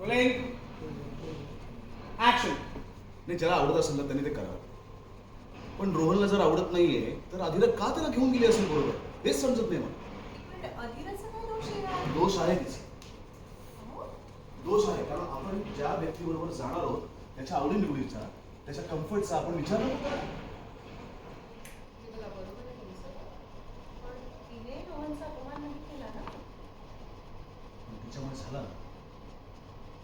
Rolling action नाही ज्याला आवडत असेल ना त्यांनी ते करावं. पण रोहनला जर आवडत नाहीये तर आधीला का त्याला घेऊन गेली असेल बरोबर? हेच समजत नाही मला. दोष आहे यार? दोष आहे तिचा. अहो, दोष आहे कारण आपण ज्या व्यक्तीबरोबर जाणार आहोत त्याच्या आवडीनिवडीचा त्याच्या कम्फर्टचा आपण विचार नको करायला. ते तुला बरोबर आहे तुमचं. पण तिने रोहनचा अपमान नाही केला ना? पण तिच्यामुळे झाला ना.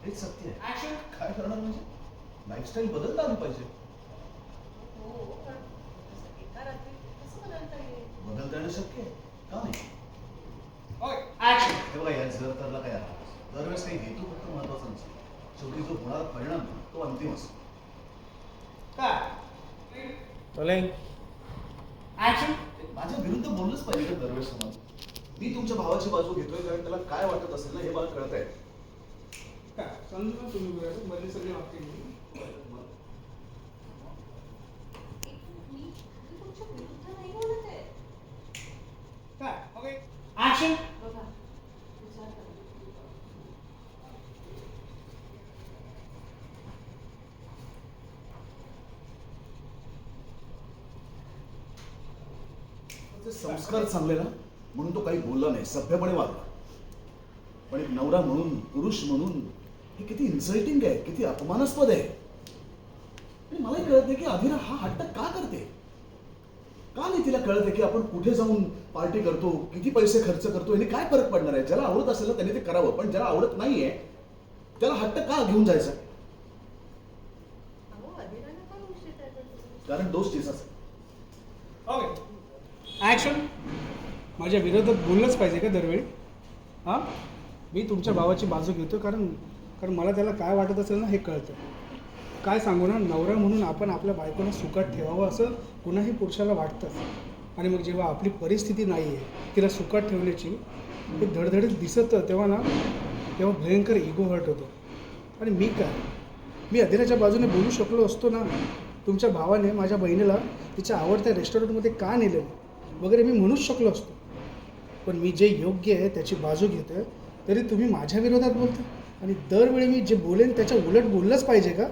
हेच सत्य आहे. ऍक्शन काय करणार म्हणजे? लाईफस्टाईल बदलता आली पाहिजे. हो पण तसं एका रात्रीत कसं बदलता येईल? बदलता येणं शक्य आहे. का नाही? ऍक्शन हे बघा या जर तरला काय आहे दरवेळेस काही हेतू फक्त महत्त्वाचा नसतो. शेवटी जो होणारा परिणाम तो अंतिम असतो. काय ऍक्शन माझ्या विरुद्ध बोललंच पाहिजे का दरवेळेस तुम्हाला मी तुमच्या भावाची बाजू घेतोय कारण त्याला काय वाटत असेल ना हे मला कळत आहे काय समजू ना तुम्ही सगळी वाक्य घेऊन काय? ओके. ऍक्शन संस्कार चांगले ना? म्हणून तो काही बोलला नाही. सभ्यपणे वागला. पण एक नवरा म्हणून पुरुष म्हणून हे किती इन्सल्टिंग आहे किती अपमानास्पद आहे. आणि मलाही कळत नाही की अधिरा हा हट्ट का करते? का नाही तिला कळत आहे की आपण कुठे जाऊन पार्टी करतो किती पैसे खर्च करतो याने काय फरक पडणार आहे? ज्याला आवडत असेल ना त्याने ते करावं पण ज्याला आवडत नाहीये त्याला हट्ट का घेऊन जायचा? कारण दोष आहे ओके ऍक्शन माझ्या विरोधात बोललंच पाहिजे का दरवेळी? हां? मी तुमच्या भावाची बाजू घेतो कारण कारण मला त्याला काय वाटत असेल ना हे कळतं. काय सांगू ना नवरा म्हणून आपण आपल्या बायकोला सुखात ठेवावं असं कुणाही पुरुषाला वाटतं. आणि मग जेव्हा आपली परिस्थिती नाही आहे तिला सुखात ठेवण्याची हे धडधडीत दिसत तेव्हा ना तेव्हा भयंकर इगो हर्ट होतो. आणि मी काय? मी अधिराच्या बाजूने बोलू शकलो असतो ना तुमच्या भावाने माझ्या बहिणीला तिच्या आवडत्या रेस्टॉरंटमध्ये का नेलेलं वगैरे मी म्हणूच शकलो असतो. पण मी जे योग्य आहे त्याची बाजू घेतोय तरी तुम्ही माझ्या विरोधात बोलता? आणि दरवेळी मी जे बोलेन त्याच्या उलट बोललंच पाहिजे का?